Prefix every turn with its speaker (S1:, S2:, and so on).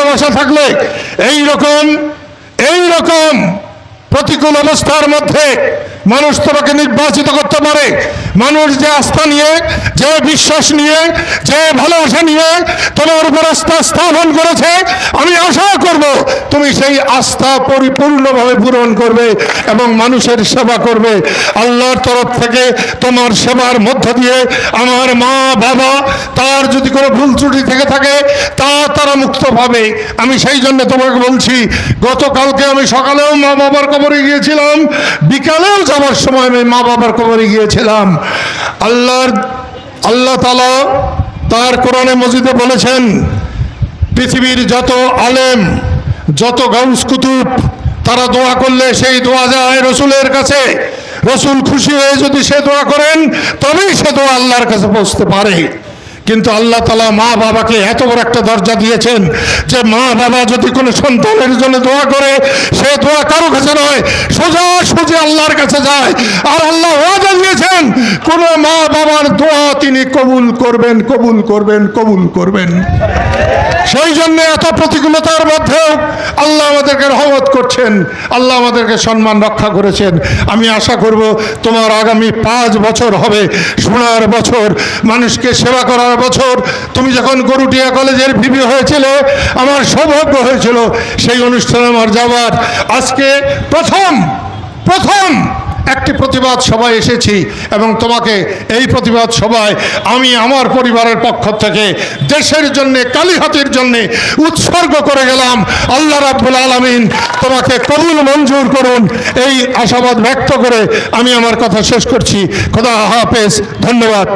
S1: ভালোবাসা থাকলে এই রকম এই রকম প্রতিকূল অবস্থার মধ্যে মানুষ তোমাকে নির্বাচিত করতে পারে। মানুষ যে আস্থা নিয়ে, যে বিশ্বাস নিয়ে, যে ভালোবাসা নিয়ে তোমার উপর আস্থা স্থাপন করেছে, আমি আশা করব তুমি সেই আস্থা পরিপূর্ণভাবে পূরণ করবে এবং মানুষের সেবা করবে। আল্লাহর তরফ থেকে তোমার সেবার মধ্য দিয়ে আমার মা, বাবা, তার যদি কোনো ভুল ত্রুটি থেকে থাকে, তা তারা মুক্ত পাবে। আমি সেই জন্য তোমাকে বলছি, গতকালকে আমি সকালেও মা বাবার কবরে গিয়েছিলাম, বিকালেও যাওয়ার সময় আমি মা বাবার কবরে গিয়েছিলাম। আল্লাহর, আল্লাহ তালা তার কোরআনে মসজিদে বলেছেন, পৃথিবীর যত আলেম, যত গাউস কুতুব, তারা দোয়া করলে সেই দোয়া যায় রসুলের কাছে। রসুল খুশি হয়ে যদি সে দোয়া করেন, তবেই সে দোয়া আল্লাহর কাছে পৌঁছতে পারে। কিন্তু আল্লাহ তালা মা বাবাকে এত বড় একটা দরজা দিয়েছেন যে মা বাবা যদি কোনো সন্তানের জন্য দোয়া করে, সে দোয়া কারও কাছে নয়, সোজা সোজা আল্লাহর কাছে যায়। আর আল্লাহ ওয়াদা দিয়েছেন, কোনো মা বাবার দোয়া তিনি কবুল করবেন কবুল করবেন কবুল করবেন। সেই জন্য এত প্রতিকূলতার মধ্যেও আমাদেরকে রহমত করছেন। আল্লাহ আমাদেরকে সম্মান রক্ষা করেছেন। আমি আশা করব তোমার আগামী পাঁচ বছর হবে শোনার বছর, মানুষকে সেবা করার বছর। তুমি যখন গরুটিয়া কলেজের ভিবি হয়েছিল, আমার সৌভাগ্য হয়েছিল সেই অনুষ্ঠানে আমার যাওয়ার। আজকে প্রথম প্রতিবাদ সভায় এসেছি এবং তোমাকে এই প্রতিবাদ সভায় আমি আমার পরিবারের পক্ষ থেকে দেশের জন্যে, কালীহাতির জন্যে উৎসর্গ করে গেলাম। আল্লাহ রাব্বুল আলমিন তোমাকে কবুল মঞ্জুর করুন। এই আশাবাদ ব্যক্ত করে আমি আমার কথা শেষ করছি। খোদা হাফেজ। ধন্যবাদ।